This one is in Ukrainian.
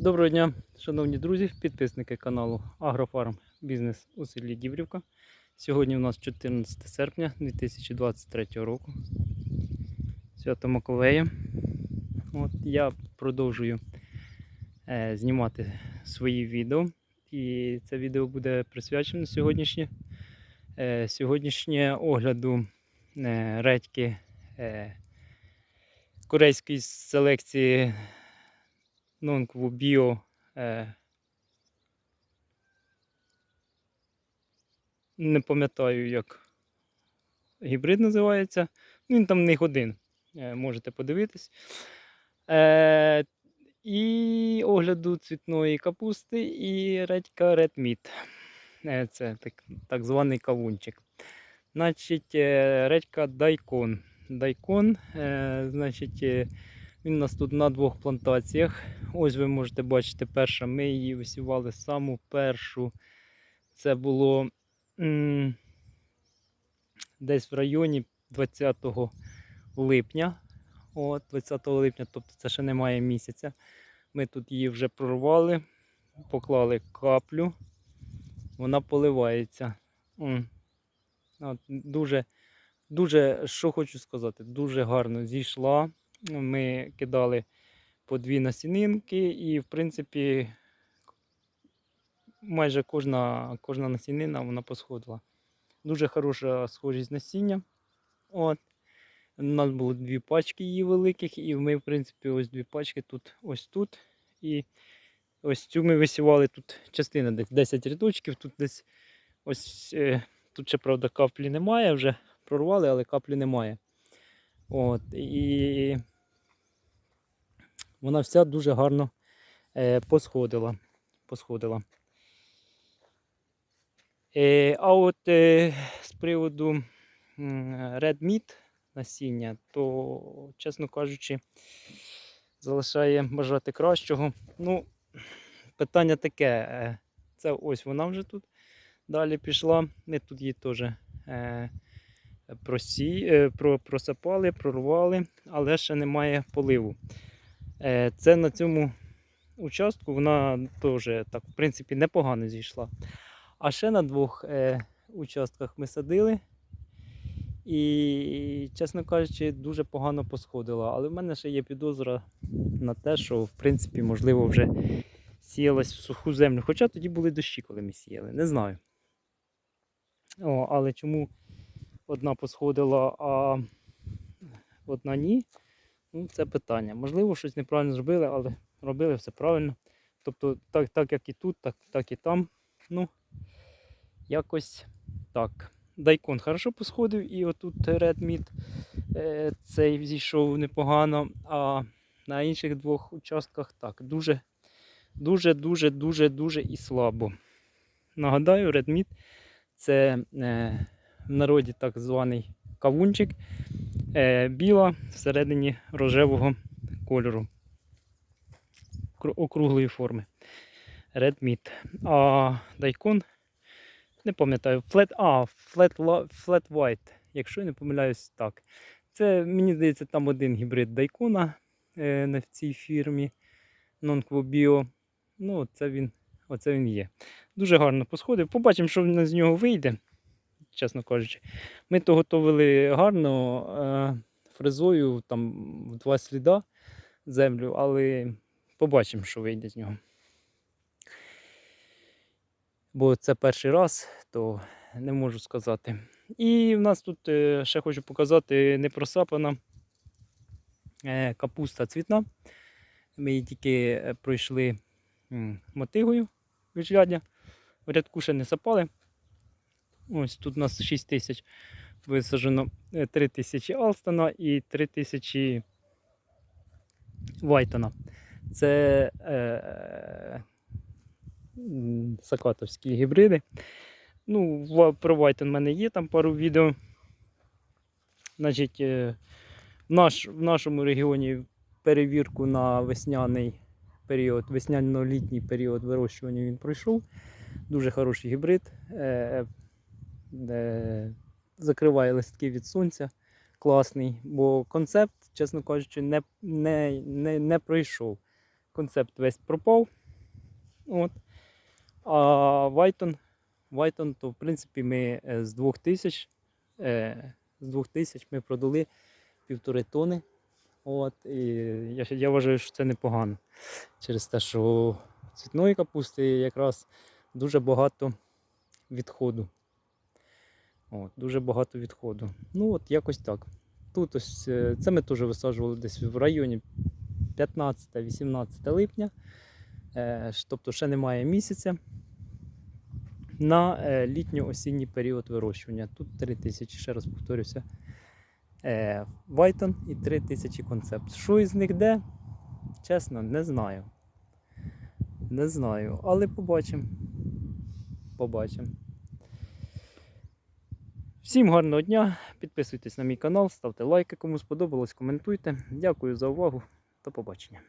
Доброго дня, шановні друзі, підписники каналу Агрофарм Бізнес у селі Дібрівка. Сьогодні у нас 14 серпня 2023 року. Свято Маковея. От я продовжую е, знімати свої відео. І це відео буде присвячено сьогоднішнє, е, сьогоднішнє огляду е, редьки е, корейської селекції Нонкву Біо. Е, не пам'ятаю, як гібрид називається. Ну, Він там в них один. Е, можете подивитись. Е, і огляду цвітної капусти і редька Red Meat. Е, це так, так званий кавунчик. Значить, редька Дайкон. Дайкон, значить, він у нас тут на двох плантаціях. Ось ви можете бачити, перша. Ми її висівали саму першу. Це було м, десь в районі 20 липня. От, 20 липня, тобто це ще немає місяця. Ми тут її вже прорвали, поклали каплю, вона поливається. От, дуже, дуже, що хочу сказати, дуже гарно зійшла. Ми кидали по дві насінинки, і, в принципі, майже кожна, кожна насінина вона посходила. Дуже хороша схожість насіння. От. У нас було дві пачки її великих, і ми, в принципі, ось дві пачки тут, ось тут. І ось цю ми висівали тут частина десь 10 рядочків, тут десь ось е, тут ще, правда, каплі немає, вже прорвали, але каплі немає. От, і вона вся дуже гарно е, посходила. посходила. Е, а от е, з приводу Red Meat насіння, то, чесно кажучи, залишає бажати кращого. Ну, питання таке. е, Це ось вона вже тут далі пішла. Ми тут її теж е, просі, е, про, просипали, прорвали, але ще немає поливу. Е, Це на цьому участку вона теж так, в принципі, непогано зійшла. А ще на двох е, участках ми садили. І, чесно кажучи, дуже погано посходила. Але в мене ще є підозра на те, що в принципі, можливо, вже сіялась в суху землю. Хоча тоді були дощі, коли ми сіяли. Не знаю. О, але чому одна посходила, а одна ні? Ну, це питання. Можливо, щось неправильно зробили, але робили все правильно. Тобто, так, так як і тут, так, так і там. Ну, якось так. Дайкон хорошо посходив, і отут е, цей зійшов непогано. А на інших двох участках так, дуже, дуже, дуже, дуже, дуже і слабо. Нагадаю, Meat це е, в народі так званий кавунчик біла всередині рожевого кольору округлої форми. Red Meat. А дайкон, не пам'ятаю, flat, а, flat, flat white, якщо я не помиляюсь, так. Це, мені здається, там один гібрид дайкона е, на цій фірмі Nonquo Bio. Ну, це він, оце він є. Дуже гарно посходив. Побачимо, що з нього вийде, чесно кажучи. Ми то готовили гарно е, фрезою там в два сліда землю, але побачимо, що вийде з нього. Бо це перший раз, то не можу сказати. І в нас тут е, ще хочу показати непросапана е, капуста цвітна. Ми її тільки пройшли мотигою віджлядя. В рядку ще не сапали. Ось тут у нас 6 тисяч висаджено 3 тисячі Алстона і 3 тисячі Вайтона. Це е, сакатовські гібриди. Ну, про Вайтон в мене є там пару відео. Значить, е, в, наш, в нашому регіоні перевірку на весняний період, весняно-літній період вирощування він пройшов. Дуже хороший гібрид. Е, е, закриває листки від сонця. Класний, бо концепт, чесно кажучи, не, не, не, не пройшов. концепт весь пропав. От. А Вайтон, Вайтон, то в принципі ми е, з 2000, е, з 2000 ми продали півтори тони. От, і я, я вважаю, що це непогано. Через те, що цвітної капусти якраз дуже багато відходу. От, дуже багато відходу. Ну, от якось так. Тут ось е, це ми теж висаджували десь в районі 15-18 липня. Е, тобто ще немає місяця. На е, літньо-осінній період вирощування. Тут 3000, ще раз повторюся. Вайтон і 3000 концепт. Що із них де? Чесно, не знаю. Не знаю, але побачимо. Побачимо. Всім гарного дня. Підписуйтесь на мій канал, ставте лайки, кому сподобалось, коментуйте. Дякую за увагу. До побачення.